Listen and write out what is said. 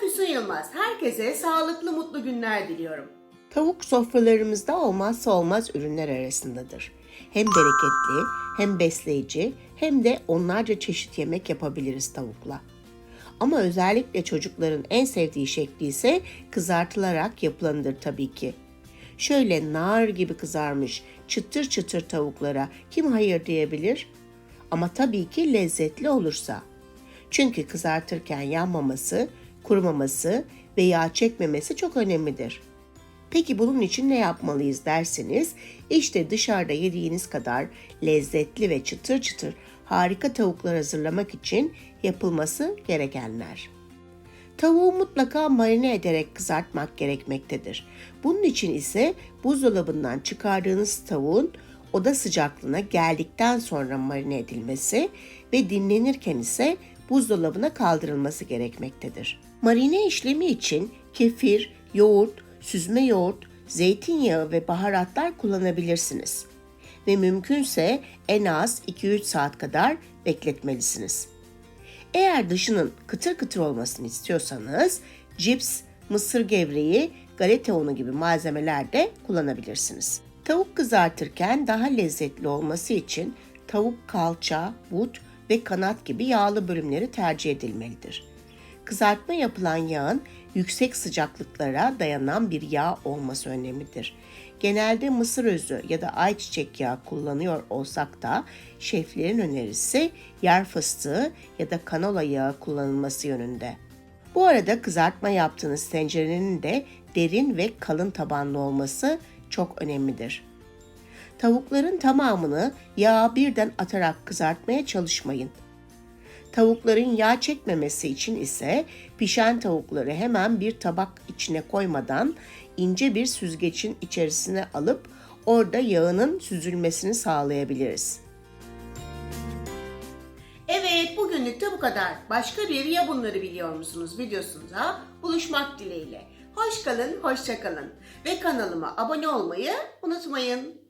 Füsun Yılmaz. Herkese sağlıklı mutlu günler diliyorum. Tavuk sofralarımızda olmazsa olmaz ürünler arasındadır. Hem bereketli, hem besleyici, hem de onlarca çeşit yemek yapabiliriz tavukla. Ama özellikle çocukların en sevdiği şekli ise kızartılarak yapılanıdır tabii ki. Şöyle nar gibi kızarmış çıtır çıtır tavuklara kim hayır diyebilir? Ama tabii ki lezzetli olursa. Çünkü kızartırken yanmaması, kurumaması ve yağ çekmemesi çok önemlidir. Peki bunun için ne yapmalıyız derseniz, işte dışarıda yediğiniz kadar lezzetli ve çıtır çıtır harika tavuklar hazırlamak için yapılması gerekenler. Tavuğu mutlaka marine ederek kızartmak gerekmektedir. Bunun için ise buzdolabından çıkardığınız tavuğun oda sıcaklığına geldikten sonra marine edilmesi ve dinlenirken ise buzdolabına kaldırılması gerekmektedir. Marine işlemi için kefir, yoğurt, süzme yoğurt, zeytinyağı ve baharatlar kullanabilirsiniz. Ve mümkünse en az 2-3 saat kadar bekletmelisiniz. Eğer dışının kıtır kıtır olmasını istiyorsanız cips, mısır gevreği, galeta unu gibi malzemeler de kullanabilirsiniz. Tavuk kızartırken daha lezzetli olması için tavuk kalça, but ve kanat gibi yağlı bölümleri tercih edilmelidir. Kızartma yapılan yağın yüksek sıcaklıklara dayanan bir yağ olması önemlidir. Genelde mısır özü ya da ayçiçek yağı kullanıyor olsak da şeflerin önerisi yer fıstığı ya da kanola yağı kullanılması yönünde. Bu arada kızartma yaptığınız tencerenin de derin ve kalın tabanlı olması çok önemlidir. Tavukların tamamını yağa birden atarak kızartmaya çalışmayın. Tavukların yağ çekmemesi için ise pişen tavukları hemen bir tabak içine koymadan ince bir süzgecin içerisine alıp orada yağının süzülmesini sağlayabiliriz. Evet bugünlük de bu kadar. Başka bir ya bunları biliyor musunuz videosunda buluşmak dileğiyle. Hoş kalın, hoşça kalın ve kanalıma abone olmayı unutmayın.